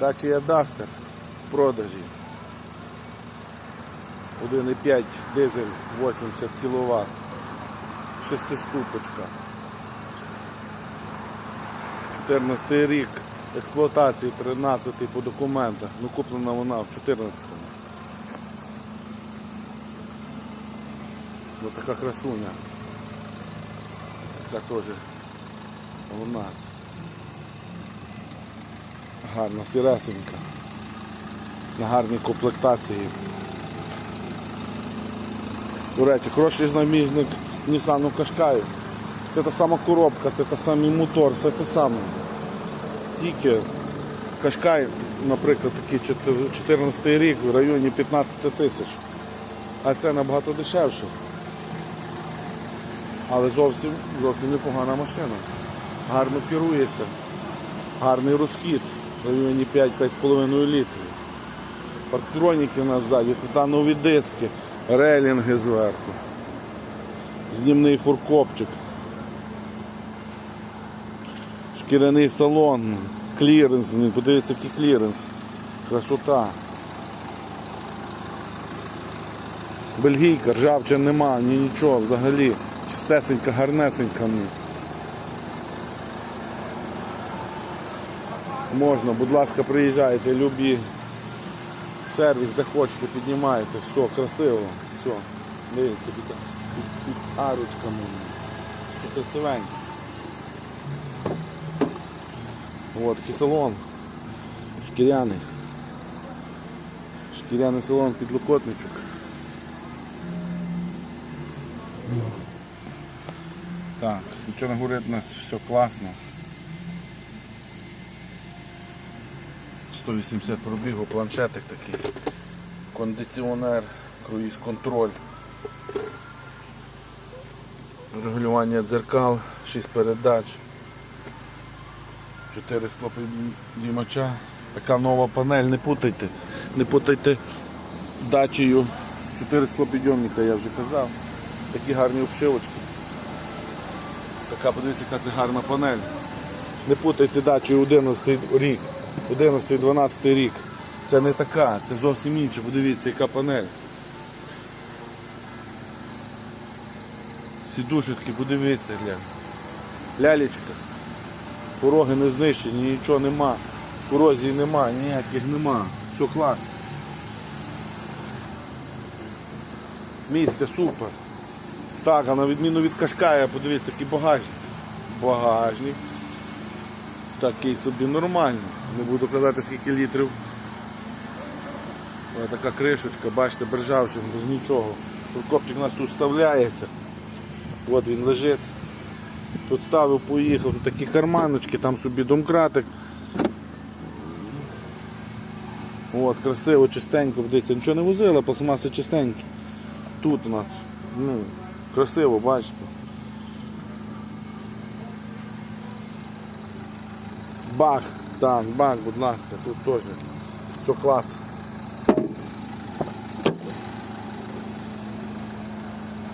Dacia Duster в продажі. 1,5 дизель 80 кВт. Шестиступочка. 14 рік експлуатації 13 по документах. Ну куплена вона в 14 Ось така красуня. Така теж у нас. Гарна сіресенька. На гарній комплектації. До речі, хороший знаміжник Nissan Qashqai. Це та сама коробка, це та самий мотор, все те саме. Тільки Qashqai, наприклад, такий 14 рік в районі 15 тисяч. А це набагато дешевше. Але зовсім, зовсім непогана машина. Гарно керується. Гарний розхід в районі 5-5,5 літрів. Парктроніки у нас ззаді, титанові диски, релінги зверху. Знімний фуркопчик. Шкіряний салон, кліренс, подивіться, який кліренс. Красота. Бельгійка, ржавчин нема, ні нічого взагалі. Чистесенька, гарнесенька. Можна, будь ласка, приїжджайте, любі сервіс, де хочете, піднімайте, все, красиво, все. Дивіться, під, під, під арочками. Все красивенько. От, такий. Шкіряний. Шкіряний салон підлокотничок. Так, нічого не говорить, у нас все класно. 180 пробігу, планшетик такий, кондиціонер, круїз-контроль, регулювання дзеркал, 6 передач, 4 склопідіймача. Така нова панель, не путайте, не путайте дачею 4 склопідйомника, я вже казав. Такі гарні обшивочки. Така, подивіться, яка це гарна панель. Не путайте дачу 11 рік, 11-12 рік. Це не така, це зовсім інше. Подивіться, яка панель. Сідушечки, подивіться, гля. Лялечка. Пороги не знищені, нічого нема. Корозії нема, ніяких нема. Все клас. Місце супер. Так, а на відміну від Кашкая, подивіться, який багажник. Багажник. Такий собі нормальний. Не буду казати скільки літрів. Ось така кришечка, бачите, бержавчин, без нічого. Копчик у нас тут вставляється. От він лежить. Тут ставив, поїхав, тут такі карманочки, там собі домкратик. От, красиво, чистенько, десь нічого не возила, пластмаси чистенькі. Тут у нас, ну, красиво, бачите. Бак, так, бак, будь ласка, тут теж все клас.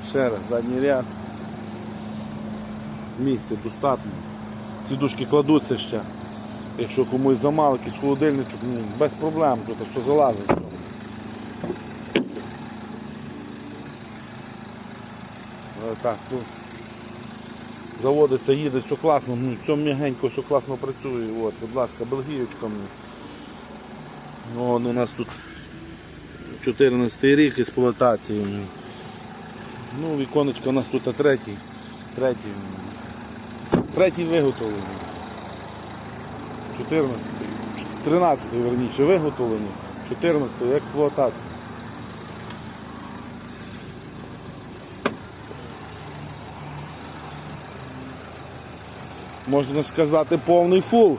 Ще раз, задній ряд. Місце достатньо. Сідушки кладуться ще. Якщо комусь замало, якийсь холодильничок, ну, без проблем, тут все залазить. Е, Так, тут заводиться, їде, все класно, ну, все м'ягенько, все класно працює. От, будь ласка, Бельгієчка. ну. Ну, у нас тут 14 рік експлуатації. ну. Віконечко у нас тут третій. Третій. Третій виготовлений. 14. 13 верніше виготовлені, 14 експлуатація. Можна сказати повний фул.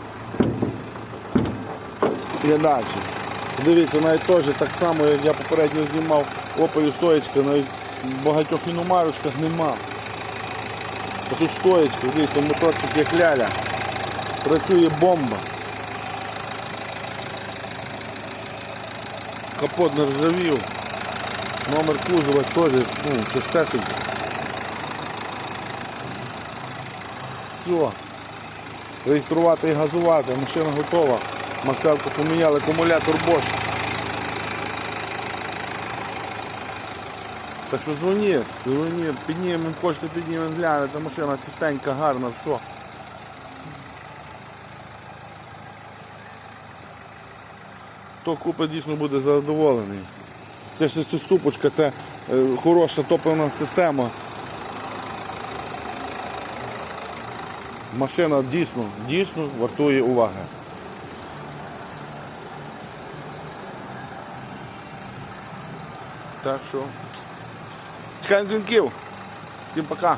Глядачі. Дивіться, навіть теж так само, як я попередньо знімав опою стоєчка, навіть багатьох іномарочках нема. А тут стоєчка, дивіться, моторчик як ляля. Працює бомба. Капот не ржавів. Номер кузова теж ну, чистесенький. Все. Реєструвати і газувати, машина готова. Марселку поміняли, акумулятор Bosch. Так що дзвоніть, дзвоніть, піднімемо, хочете піднімемо, глянете, машина чистенька, гарна, все. Хто купить, дійсно буде задоволений. Це шестиступочка, це е, хороша топливна система. Машина дійсно, дійсно вартує уваги. Так що. Чекаємо дзвінків. Всім пока.